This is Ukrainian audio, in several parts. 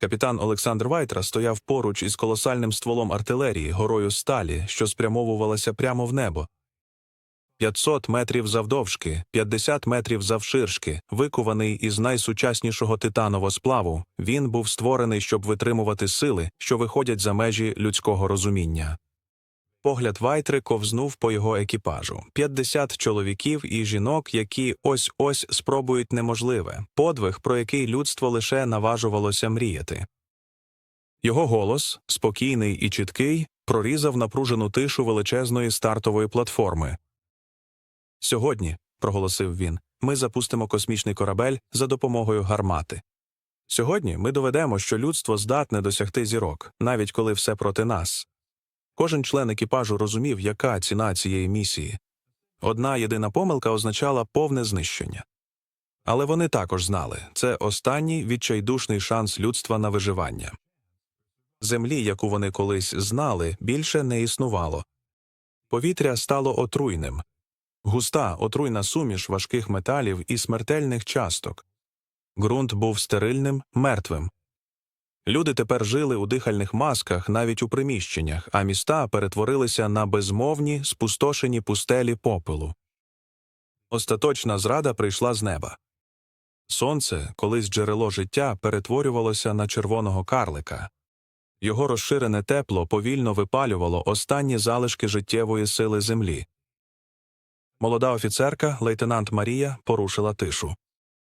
Капітан Олександр Вайтра стояв поруч із колосальним стволом артилерії, горою сталі, що спрямовувалася прямо в небо. 500 метрів завдовжки, 50 метрів завширшки, викуваний із найсучаснішого титанового сплаву, він був створений, щоб витримувати сили, що виходять за межі людського розуміння. Погляд Вайтри ковзнув по його екіпажу. 50 чоловіків і жінок, які ось-ось спробують неможливе, подвиг, про який людство лише наважувалося мріяти. Його голос, спокійний і чіткий, прорізав напружену тишу величезної стартової платформи. Сьогодні, проголосив він, ми запустимо космічний корабель за допомогою гармати. Сьогодні ми доведемо, що людство здатне досягти зірок, навіть коли все проти нас. Кожен член екіпажу розумів, яка ціна цієї місії. Одна єдина помилка означала повне знищення. Але вони також знали це останній відчайдушний шанс людства на виживання. Землі, яку вони колись знали, більше не існувало. Повітря стало отруйним, густа отруйна суміш важких металів і смертельних часток. Ґрунт був стерильним, мертвим. Люди тепер жили у дихальних масках навіть у приміщеннях, а міста перетворилися на безмовні, спустошені пустелі попелу. Остаточна зрада прийшла з неба. Сонце, колись джерело життя, перетворювалося на червоного карлика. Його розширене тепло повільно випалювало останні залишки життєвої сили землі. Молода офіцерка, лейтенант Марія, порушила тишу.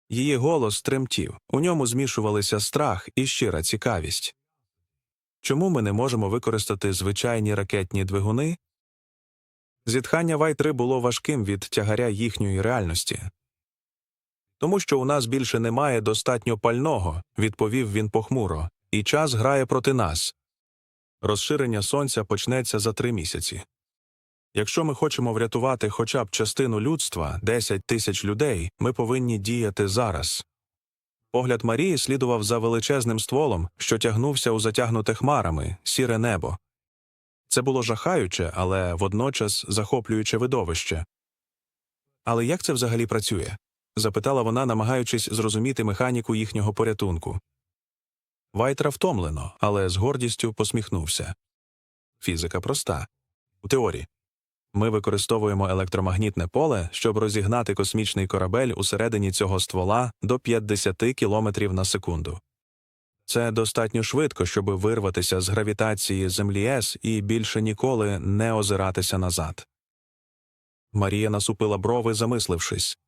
Її голос тремтів, у ньому змішувалися страх і щира цікавість. Чому ми не можемо використати звичайні ракетні двигуни? Зітхання Вай-3 було важким від тягаря їхньої реальності. Тому що у нас більше немає достатньо пального, відповів він похмуро, і час грає проти нас. Розширення сонця почнеться за три місяці. Якщо ми хочемо врятувати хоча б частину людства, 10 тисяч людей, ми повинні діяти зараз. Погляд Марії слідував за величезним стволом, що тягнувся у затягнуте хмарами, сіре небо. Це було жахаюче, але водночас захоплююче видовище. Але як це взагалі працює? запитала вона, намагаючись зрозуміти механіку їхнього порятунку. Вайтра втомлено, але з гордістю посміхнувся. Фізика проста. У теорії. Ми використовуємо електромагнітне поле, щоб розігнати космічний корабель усередині цього ствола до 50 км на секунду. Це достатньо швидко, щоб вирватися з гравітації Землі С і більше ніколи не озиратися назад. Марія насупила брови, замислившись.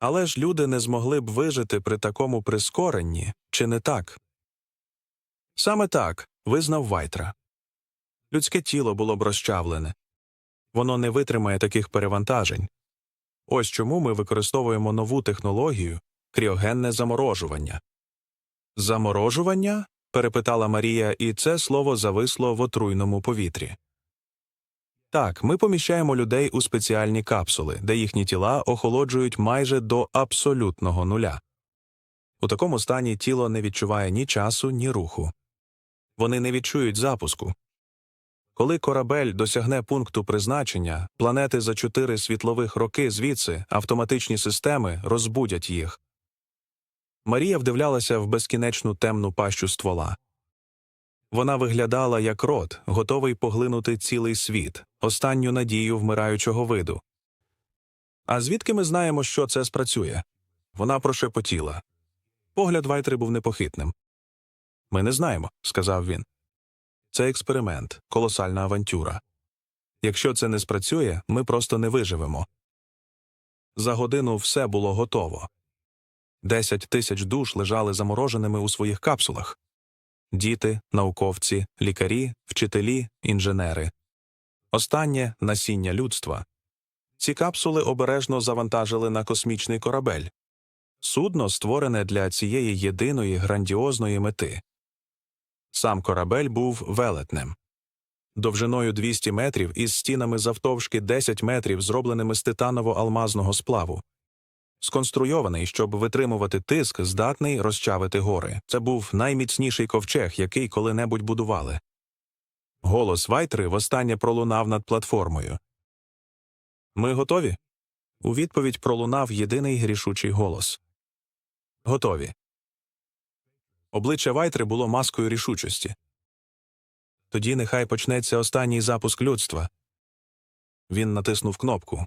Але ж люди не змогли б вижити при такому прискоренні, чи не так? Саме так, визнав Вайтра. Людське тіло було б розчавлене. Воно не витримає таких перевантажень. Ось чому ми використовуємо нову технологію кріогенне заморожування. Заморожування? перепитала Марія, і це слово зависло в отруйному повітрі. Так, ми поміщаємо людей у спеціальні капсули, де їхні тіла охолоджують майже до абсолютного нуля. У такому стані тіло не відчуває ні часу, ні руху. Вони не відчують запуску, коли корабель досягне пункту призначення, планети за чотири світлових роки звідси автоматичні системи розбудять їх. Марія вдивлялася в безкінечну темну пащу ствола. Вона виглядала як рот, готовий поглинути цілий світ, останню надію вмираючого виду. А звідки ми знаємо, що це спрацює? Вона прошепотіла. Погляд Вайтри був непохитним. Ми не знаємо, сказав він. Це експеримент, колосальна авантюра. Якщо це не спрацює, ми просто не виживемо. За годину все було готово. Десять тисяч душ лежали замороженими у своїх капсулах діти, науковці, лікарі, вчителі, інженери. Останнє насіння людства. Ці капсули обережно завантажили на космічний корабель судно, створене для цієї єдиної грандіозної мети. Сам корабель був велетнем. Довжиною 200 метрів із стінами завтовшки 10 метрів, зробленими з титаново-алмазного сплаву. Сконструйований, щоб витримувати тиск, здатний розчавити гори. Це був найміцніший ковчег, який коли-небудь будували. Голос Вайтри востаннє пролунав над платформою. Ми готові? У відповідь пролунав єдиний грішучий голос. Готові. Обличчя Вайтри було маскою рішучості. Тоді нехай почнеться останній запуск людства. Він натиснув кнопку.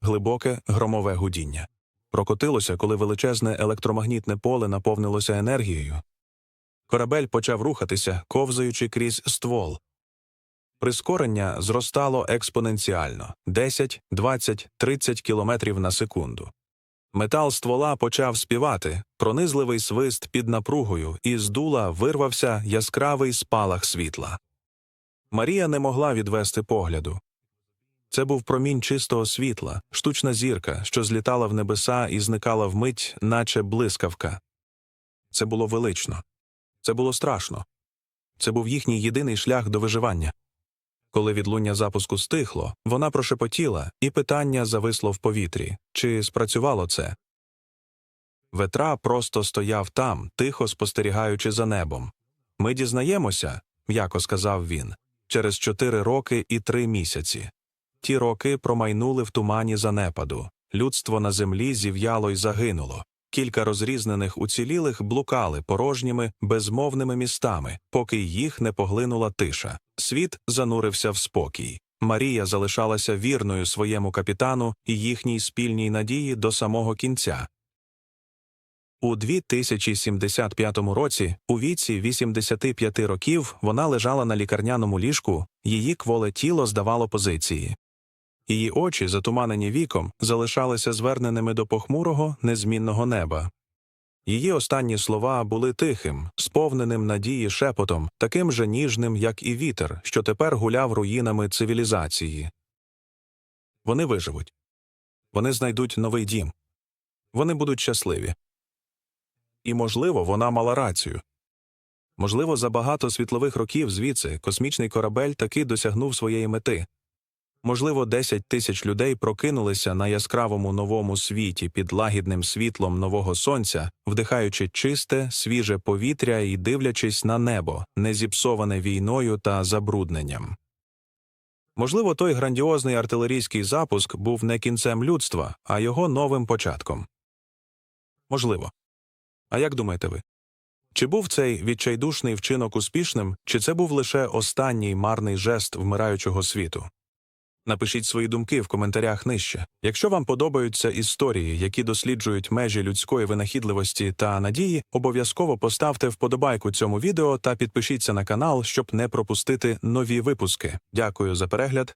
Глибоке громове гудіння. Прокотилося, коли величезне електромагнітне поле наповнилося енергією. Корабель почав рухатися, ковзаючи крізь ствол. Прискорення зростало експоненціально 10, 20, 30 кілометрів на секунду. Метал ствола почав співати, пронизливий свист під напругою, і з дула вирвався яскравий спалах світла. Марія не могла відвести погляду. Це був промінь чистого світла, штучна зірка, що злітала в небеса і зникала вмить, наче блискавка. Це було велично. Це було страшно. Це був їхній єдиний шлях до виживання. Коли відлуння запуску стихло, вона прошепотіла, і питання зависло в повітрі чи спрацювало це. Ветра просто стояв там, тихо спостерігаючи за небом. Ми дізнаємося, м'яко сказав він, через чотири роки і три місяці. Ті роки промайнули в тумані занепаду. Людство на землі зів'яло й загинуло. Кілька розрізнених уцілілих блукали порожніми, безмовними містами, поки їх не поглинула тиша. Світ занурився в спокій. Марія залишалася вірною своєму капітану і їхній спільній надії до самого кінця. У 2075 році, у віці 85 років, вона лежала на лікарняному ліжку, її кволе тіло здавало позиції. Її очі, затуманені віком, залишалися зверненими до похмурого, незмінного неба. Її останні слова були тихим, сповненим надії шепотом, таким же ніжним, як і вітер, що тепер гуляв руїнами цивілізації. Вони виживуть. Вони знайдуть новий дім. Вони будуть щасливі. І, можливо, вона мала рацію. Можливо, за багато світлових років звідси космічний корабель таки досягнув своєї мети. Можливо, 10 тисяч людей прокинулися на яскравому новому світі під лагідним світлом нового сонця, вдихаючи чисте, свіже повітря і дивлячись на небо, не зіпсоване війною та забрудненням. Можливо, той грандіозний артилерійський запуск був не кінцем людства, а його новим початком. Можливо. А як думаєте ви? Чи був цей відчайдушний вчинок успішним, чи це був лише останній марний жест вмираючого світу? Напишіть свої думки в коментарях нижче. Якщо вам подобаються історії, які досліджують межі людської винахідливості та надії, обов'язково поставте вподобайку цьому відео та підпишіться на канал, щоб не пропустити нові випуски. Дякую за перегляд